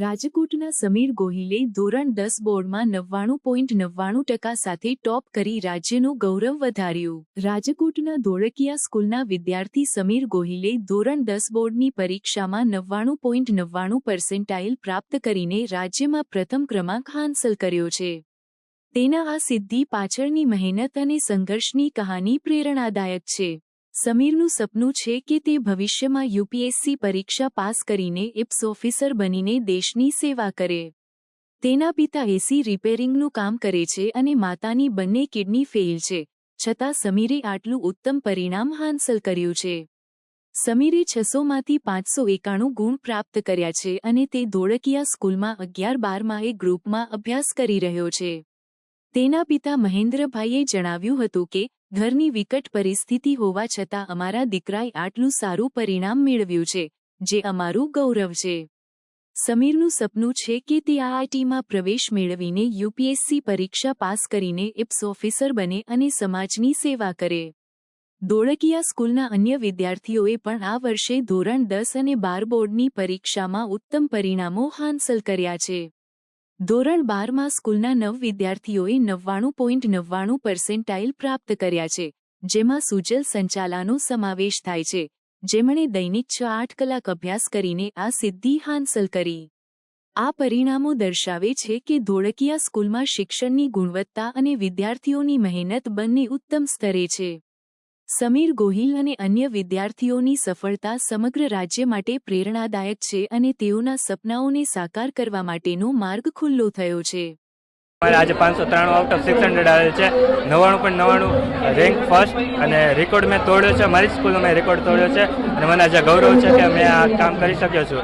રાજકોટના સમીર ગોહિલે ધોરણ દસ બોર્ડમાં નવ્વાણું પોઈન્ટ નવ્વાણું ટકા સાથે ટોપ કરી રાજ્યનું ગૌરવ વધાર્યું. રાજકોટના ધોળકિયા સ્કૂલના વિદ્યાર્થી સમીર ગોહિલે ધોરણ દસ બોર્ડની પરીક્ષામાં નવ્વાણું પોઈન્ટ નવ્વાણું પર્સેન્ટાઇલ પ્રાપ્ત કરીને રાજ્યમાં પ્રથમ ક્રમાંક હાંસલ કર્યો છે. તેના આ સિદ્ધિ પાછળની મહેનત અને સંઘર્ષની કહાની પ્રેરણાદાયક છે. સમીરનું સપનું છે કે તે ભવિષ્યમાં યુપીએસસી પરીક્ષા પાસ કરીને ઇપ્સ ઓફિસર બનીને દેશની સેવા કરે. તેના પિતા એસી રિપેરિંગનું કામ કરે છે અને માતાની બંને કિડની ફેઇલ છે, છતાં સમીરે આટલું ઉત્તમ પરિણામ હાંસલ કર્યું છે. સમીરે છસોમાંથી પાંચસો એકાણું ગુણ પ્રાપ્ત કર્યા છે અને તે ધોળકિયા સ્કૂલમાં અગિયાર બારમાં એ ગ્રુપમાં અભ્યાસ કરી રહ્યો છે. તેના પિતા મહેન્દ્રભાઈએ જણાવ્યું હતું કે, ઘરની વિકટ પરિસ્થિતિ હોવા છતાં અમારા દીકરાએ આટલું સારું પરિણામ મેળવ્યું છે, જે અમારું ગૌરવ છે. સમીરનું સપનું છે કે તે આઈઆઈટીમાં પ્રવેશ મેળવીને યુપીએસસી પરીક્ષા પાસ કરીને ઇપ્સ ઓફિસર બને અને સમાજની સેવા કરે. દોળકિયા સ્કૂલના અન્ય વિદ્યાર્થીઓએ પણ આ વર્ષે ધોરણ દસ અને બાર બોર્ડની પરીક્ષામાં ઉત્તમ પરિણામો હાંસલ કર્યા છે. ધોરણ બારમાં સ્કૂલના નવ વિદ્યાર્થીઓએ નવ્વાણું પોઈન્ટ નવ્વાણું પર્સેન્ટાઇલ પ્રાપ્ત કર્યા છે, જેમાં સુજલ સંચાલાનો સમાવેશ થાય છે, જેમણે દૈનિક છ આઠ કલાક અભ્યાસ કરીને આ સિદ્ધિ હાંસલ કરી. આ પરિણામો દર્શાવે છે કે ધોળકિયા સ્કૂલમાં શિક્ષણની ગુણવત્તા અને વિદ્યાર્થીઓની મહેનત બંને ઉત્તમ સ્તરે છે. સમીર ગોહિલ અને અન્ય વિદ્યાર્થીઓની સફળતા સમગ્ર રાજ્ય માટે પ્રેરણાદાયક છે અને તેઓના સપનાઓને સાકાર કરવા માટેનો માર્ગ ખુલ્લો થયો છે. આજે પાંચસો ત્રાણું આઉટ ઓફ સિક્સ હંડ્રેડ આવેલ છે. નવ્વાણું પણ નવ્વાણું રેન્ક ફર્સ્ટ અને રેકોર્ડ મેં તોડ્યો છે. મારી સ્કૂલનો મેં રેકોર્ડ તોડ્યો છે. અને મને આજે ગૌરવ છે કે મેં આ કામ કરી શક્યો છું.